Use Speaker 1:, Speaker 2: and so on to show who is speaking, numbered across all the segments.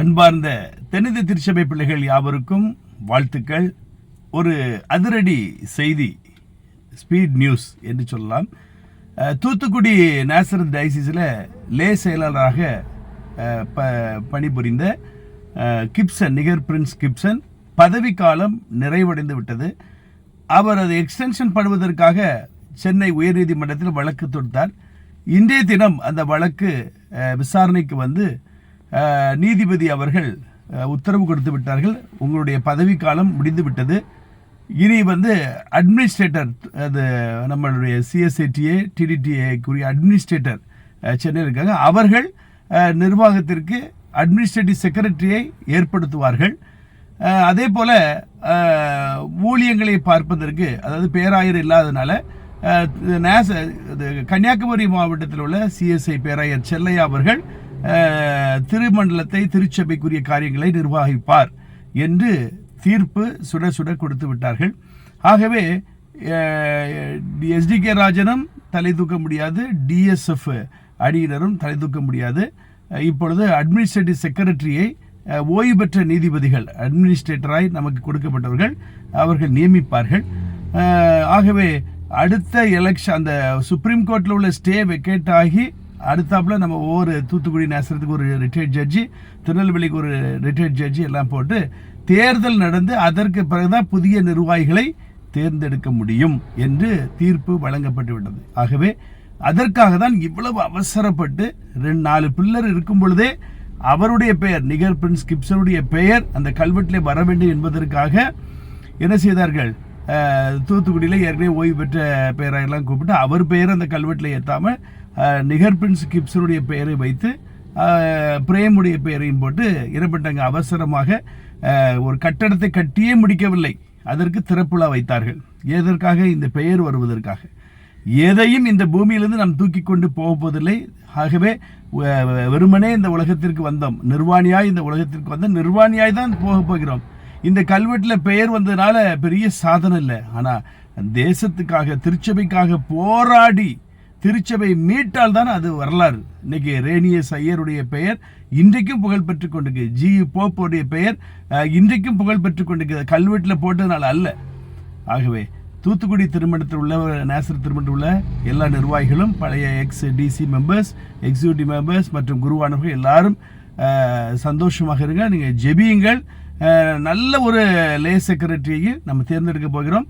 Speaker 1: அன்பார்ந்த தென்னிந்திய திருச்சபை பிள்ளைகள் யாவருக்கும் வாழ்த்துக்கள். ஒரு அதிரடி செய்தி ஸ்பீட் நியூஸ் என்று சொல்லலாம். தூத்துக்குடி நேசரத் டைசிஸில் லே செயலாளராக ப பணிபுரிந்த கிப்சன் நிகர் பிரின்ஸ் கிப்சன் பதவிக்காலம் நிறைவடைந்து விட்டது. அவர் அது எக்ஸ்டென்ஷன் பண்ணுவதற்காக சென்னை உயர்நீதிமன்றத்தில் வழக்கு தொடுத்தார். இன்றைய தினம் அந்த வழக்கு விசாரணைக்கு வந்து நீதிபதி அவர்கள் உத்தரவு கொடுத்து விட்டார்கள். உங்களுடைய பதவிக்காலம் முடிந்து விட்டது இனி வந்து அட்மினிஸ்ட்ரேட்டர் அது நம்மளுடைய சிஎஸ்ஐடிஏ டிடிடிஏக்குரிய அட்மினிஸ்ட்ரேட்டர் சென்னையில் இருக்காங்க. அவர்கள் நிர்வாகத்திற்கு அட்மினிஸ்ட்ரேட்டிவ் செக்ரட்டரியை ஏற்படுத்துவார்கள். அதே போல் ஊழியங்களை பார்ப்பதற்கு அதாவது பேராயர் இல்லாதனால நேச இது கன்னியாகுமரி மாவட்டத்தில் உள்ள சிஎஸ்ஐ பேராயர் செல்லையா அவர்கள் திருமண்டலத்தை திருச்சபைக்குரிய காரியங்களை நிர்வகிப்பார் என்று தீர்ப்பு சுட சுட கொடுத்து விட்டார்கள். ஆகவே எஸ்டி கே ராஜனும் தலை தூக்க முடியாது டிஎஸ்எஃப் அணியினரும் தலை தூக்க முடியாது. இப்பொழுது அட்மினிஸ்ட்ரேட்டிவ் செக்ரட்டரியை ஓய்வு பெற்ற நீதிபதிகள் அட்மினிஸ்ட்ரேட்டராய் நமக்கு கொடுக்கப்பட்டவர்கள் அவர்கள் நியமிப்பார்கள். ஆகவே அடுத்த எலெக்ஷன் அந்த சுப்ரீம் கோர்ட்டில் உள்ள ஸ்டே வெக்கேட் ஆகி அடுத்தாப்புல நம்ம ஒவ்வொரு தூத்துக்குடி நேசரத்துக்கு ஒரு ரிட்டையர்ட் ஜட்ஜி திருநெல்வேலிக்கு ஒரு ரிட்டையர்ட் ஜட்ஜி எல்லாம் போட்டு தேர்தல் நடந்து அதற்கு பிறகுதான் புதிய நிர்வாகிகளை தேர்ந்தெடுக்க முடியும் என்று தீர்ப்பு வழங்கப்பட்டு விட்டது. ஆகவே அதற்காக தான் இவ்வளவு அவசரப்பட்டு ரெண்டு நாலு பில்லர் இருக்கும் பொழுதே அவருடைய பெயர் நிகர் பிரின்ஸ் கிப்சனுடைய பெயர் அந்த கல்வெட்டில் வர வேண்டும் என்பதற்காக என்ன செய்தார்கள்? தூத்துக்குடியில் ஏற்கனவே ஓய்வு பெற்ற பெயரெல்லாம் கூப்பிட்டு அவர் பெயர் அந்த கல்வெட்டில் ஏற்றாமல் நிகர் பிரின்ஸ் கிப்சனுடைய பெயரை வைத்து பிரேமுடைய பெயரையும் போட்டு இடப்பட்டாங்க அவசரமாக ஒரு கட்டடத்தை கட்டியே முடிக்கவில்லை. அதற்கு திறப்புலா வைத்தார்கள். எதற்காக? இந்த பெயர் வருவதற்காக. எதையும் இந்த பூமியிலிருந்து நாம் தூக்கி கொண்டு போவதில்லை. ஆகவே வ- வெறுமனே இந்த உலகத்திற்கு வந்தோம். நிர்வாணியாய் இந்த உலகத்திற்கு வந்தோம் நிர்வாணியாய் தான் போக போகிறோம். இந்த கல்வெட்டில் பெயர் வந்ததுனால பெரிய சாதனை இல்லை. ஆனால் தேசத்துக்காக திருச்சபைக்காக போராடி திருச்சபை மீட்டால் தான் அது வரலாறு. இன்னைக்கு ரேனியஸ் ஐயருடைய பெயர் இன்றைக்கும் புகழ் பெற்று கொண்டிருக்கு. ஜி. போப்போடைய பெயர் இன்றைக்கும் புகழ் பெற்று கொண்டிருக்கிறது கல்வெட்டில் போட்டதுனால அல்ல. ஆகவே தூத்துக்குடி திருமணத்தில் உள்ள நேசர் திருமணத்தில் உள்ள எல்லா நிர்வாகிகளும் பழைய ex DC members executive members மற்றும் குருவானவர்கள் எல்லாரும் சந்தோஷமாக இருங்க. நீங்கள் ஜெபியுங்கள். நல்ல ஒரு லே செக்ரட்டரியை நம்ம தேர்ந்தெடுக்க போகிறோம்.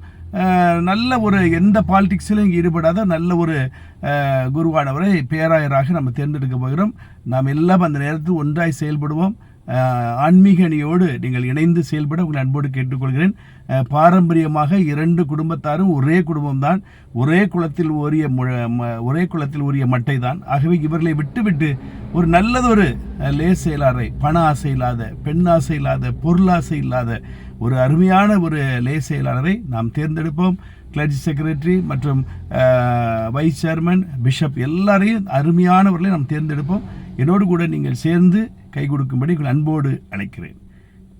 Speaker 1: நல்ல ஒரு எந்த பாலிடிக்ஸிலும் ஈடுபடாத நல்ல ஒரு குருவானவரை பேராயராக நம்ம தேர்ந்தெடுக்க போகிறோம். நாம் எல்லாம் அந்த நேரத்தில் ஒன்றாய் செயல்படுவோம். ஆன்மீக அணியோடு நீங்கள் இணைந்து செயல்பட உங்களை அன்போடு கேட்டுக்கொள்கிறேன். பாரம்பரியமாக இரண்டு குடும்பத்தாரும் ஒரே குடும்பம்தான். ஒரே குளத்தில் ஓரிய ம- ஒரே குளத்தில் ஓரிய மட்டை தான் ஆகவே இவர்களை விட்டுவிட்டு ஒரு நல்லதொரு அஹ், லே செயலாரை பண ஆசை இல்லாத பெண் ஆசை இல்லாத பொருளாசை இல்லாத ஒரு அருமையான ஒரு லே செயலாளரை நாம் தேர்ந்தெடுப்போம். கிளர்ஜி செக்ரட்டரி மற்றும் வைஸ் சேர்மன் பிஷப் எல்லாரையும் அருமையானவர்களை நாம் தேர்ந்தெடுப்போம். என்னோடு கூட நீங்கள் சேர்ந்து கை கொடுக்கும்படி உங்கள் அன்போடு அழைக்கிறேன்.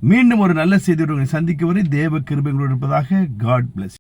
Speaker 1: மீண்டும் ஒரு நல்ல செய்தியுடன் சந்திக்கும் வரை தேவ கிருபைகளோடு இருப்பதாக காட் பிளஸ்